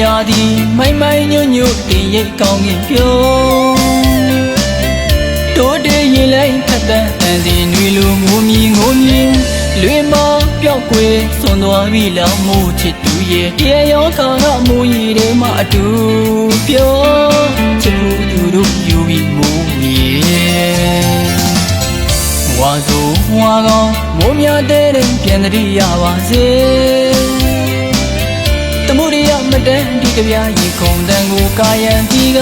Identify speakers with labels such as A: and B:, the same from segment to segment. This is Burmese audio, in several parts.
A: ရာသည်မိုင်မိုင်ညွညွတင်ရိတ်ကောင်းကင်ပြုံးတိုးတေးရင်လိုက်ဖက်တန်အန်စီနွေလိုငိုမြီငိုမြီလွင်မပြောက်ွယ်စွန်သွားပြီလောင်မို့ချစ်သူရဲ့တရားရောခါကမူရည်ထဲမှာအတူပြောချစ်မှုသူတို့ယူပြီးမူရည်ဝါဆိုဝါကောင်းမိုးများတဲ့တဲ့ပြန်တည်းရပါစေ တမှုရိယမတန်ဒီကြပြရေခုံတန်ကိုကာယံတီက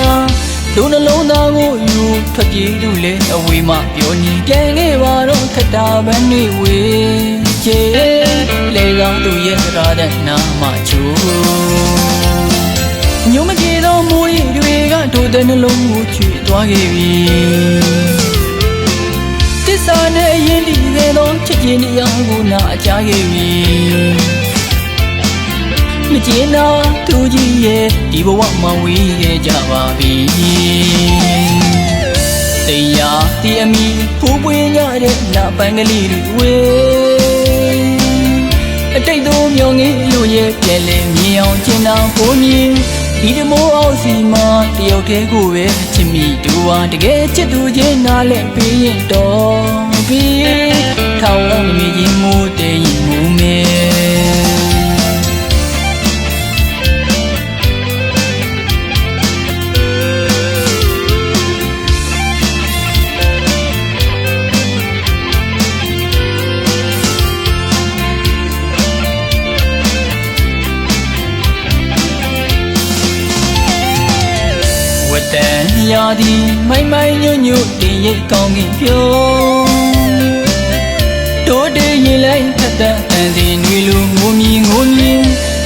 A: လူနှလုံးသားကိုယူထွက်ပြေးသူလေအဝေးမှပြောနေပြန်ခဲ့ပါတော့ခတာပန်းနေဝေးချေလေကောင်းသူရဲ့စကားတဲ့နာမချိုးညုံမကြေသောမိုးရီတွေကတို့တဲ့နှလုံးကိုချွေသွားခဲ့ပြီတစ္ဆာနဲ့အရင်ဒီခဲ့သောချစ်ချင်းတရားကိုနာအကြခဲ့ပြီမ ကျင်နာသူကြီးရဲ့ဒီဘဝမှာဝေးခဲ့ကြပါပြီတရားတီအမီဖူးပွေးညတဲ့နာပန်းကလေးတွေဝေးအတိတ်တို့မျောငေးလို့ရဲ့ပြဲလဲမြင်အောင်ကျင်နာဖို့မြင်ဒီတမိုးအောင်စီမှာတယောက်တည်းကိုပဲချစ်မိတူဟာတကယ်ချစ်သူချင်းနားလဲပြီးရင်တော့ပြီးထောင် ရာသည်မိုင်မိုင်ညွညွတင်ရိတ်ကောင်းကင်ပြုံးတိုးတေးရင်လိုက်ဖက်တန်အန်စီနွေလိုငိုမြီငိုမြီ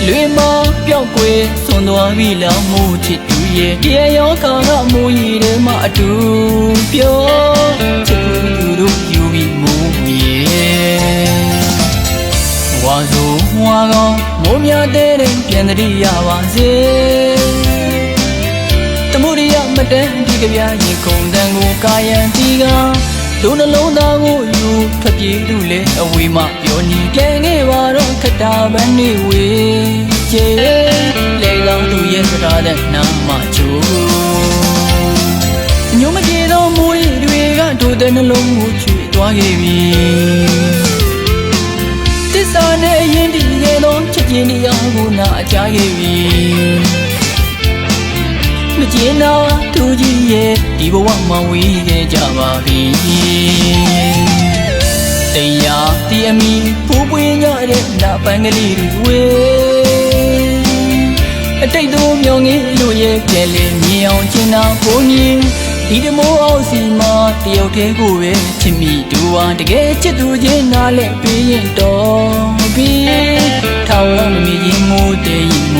A: လွေမပြောက်ွယ်စွန်သွားပြီလောင်မို့ချစ်သူရဲ့တရားရောခါကမူရည်ထဲမှာအတူပြောချစ်သူသူတို့ယူပြီးမူရည်ဝါဆိုဝါကောင်းမိုးများတဲ့တဲ့ပြန်တည်းရပါစေတမှုရိယမ တန်ဒီကြပြရေခုံတန်ကိုကာယံတီကလူနှလုံးသားကိုယူထွက်ပြေးသူလေအဝေးမှပြောနေပြန်ခဲ့ပါတော့ခတာပန်းနေဝေးချေလေလောင်သူရဲ့စကားတဲ့နာမချိုးညုံမပြေသောမူရီတွေကတို့တဲ့နှလုံးကိုချွေသွားခဲ့ပြီတစ္ဆာနဲ့အရင်ဒီရဲ့သောချစ်ချင်းတရားကိုနာအကြခဲ့ပြီ မကျင်နာသူကြီးရဲ့ဒီဘဝမှာဝေးခဲ့ကြပါပြီတရားတီအမီဖူးပွေးညတဲ့နာပန်းကလေးတွေဝေးအတိတ်တို့မျောငေးလို့ရဲ့ပြဲလေမြင်အောင်ကျင်နာဖို့ညီဒီတမိုးအောင်စီမှာတယောက်တည်းကိုပဲချစ်မိတူဟာတကယ်ချစ်သူချင်းနားလဲပြီးရင်တော့ပြီးထောင်မမီရင်မိုးတဲ့ရင်မိုးမဲ